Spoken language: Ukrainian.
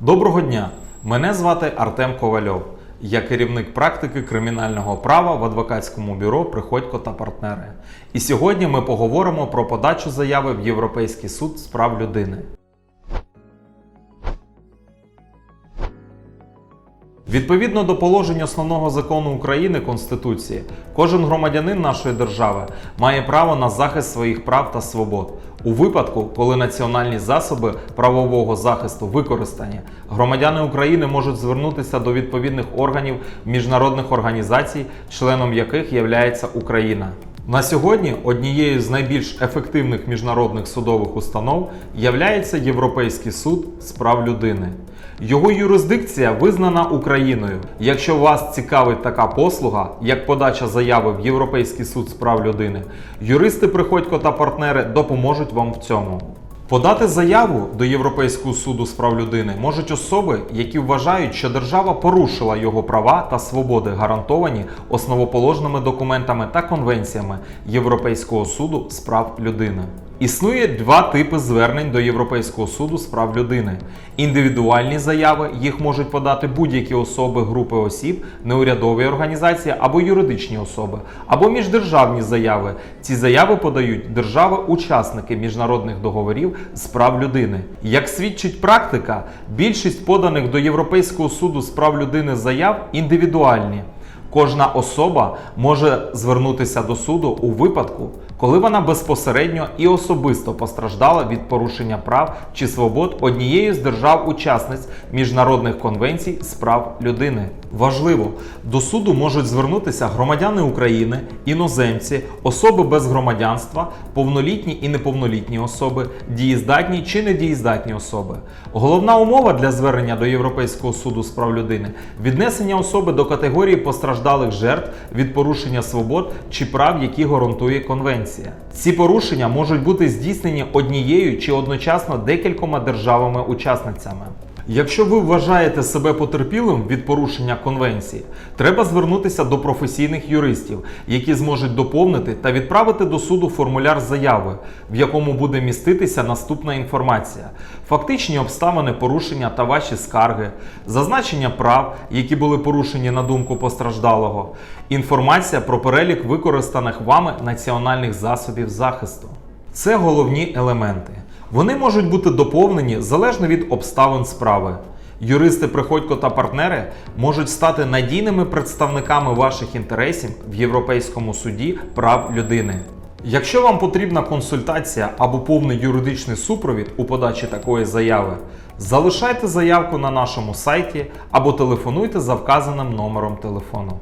Доброго дня! Мене звати Артем Ковальов. Я керівник практики кримінального права в адвокатському бюро Приходько та партнери. І сьогодні ми поговоримо про подачу заяви в Європейський суд з прав людини. Відповідно до положень основного закону України Конституції, кожен громадянин нашої держави має право на захист своїх прав та свобод. У випадку, коли національні засоби правового захисту використані, громадяни України можуть звернутися до відповідних органів міжнародних організацій, членом яких є Україна. На сьогодні однією з найбільш ефективних міжнародних судових установ являється Європейський суд з прав людини. Його юрисдикція визнана Україною. Якщо вас цікавить така послуга, як подача заяви в Європейський суд з прав людини, юристи Приходько та партнери допоможуть вам в цьому. Подати заяву до Європейського суду з прав людини можуть особи, які вважають, що держава порушила його права та свободи, гарантовані основоположними документами та конвенціями Європейського суду з прав людини. Існує два типи звернень до Європейського суду з прав людини: індивідуальні заяви, їх можуть подати будь-які особи, групи осіб, неурядові організації або юридичні особи, або міждержавні заяви. Ці заяви подають держави-учасники міжнародних договорів з прав людини. Як свідчить практика, більшість поданих до Європейського суду з прав людини заяв індивідуальні. Кожна особа може звернутися до суду у випадку, коли вона безпосередньо і особисто постраждала від порушення прав чи свобод однієї з держав-учасниць міжнародних конвенцій з прав людини. Важливо, до суду можуть звернутися громадяни України, іноземці, особи без громадянства, повнолітні і неповнолітні особи, дієздатні чи недієздатні особи. Головна умова для звернення до Європейського суду з прав людини віднесення особи до категорії постраждалих жертв від порушення свобод чи прав, які гарантує конвенція. Ці порушення можуть бути здійснені однією чи одночасно декількома державами-учасницями. Якщо ви вважаєте себе потерпілим від порушення конвенції, треба звернутися до професійних юристів, які зможуть доповнити та відправити до суду формуляр заяви, в якому буде міститися наступна інформація: фактичні обставини порушення та ваші скарги, зазначення прав, які були порушені на думку постраждалого, інформація про перелік використаних вами національних засобів захисту. Це головні елементи. Вони можуть бути доповнені залежно від обставин справи. Юристи Приходько та партнери можуть стати надійними представниками ваших інтересів в Європейському суді прав людини. Якщо вам потрібна консультація або повний юридичний супровід у подачі такої заяви, залишайте заявку на нашому сайті або телефонуйте за вказаним номером телефону.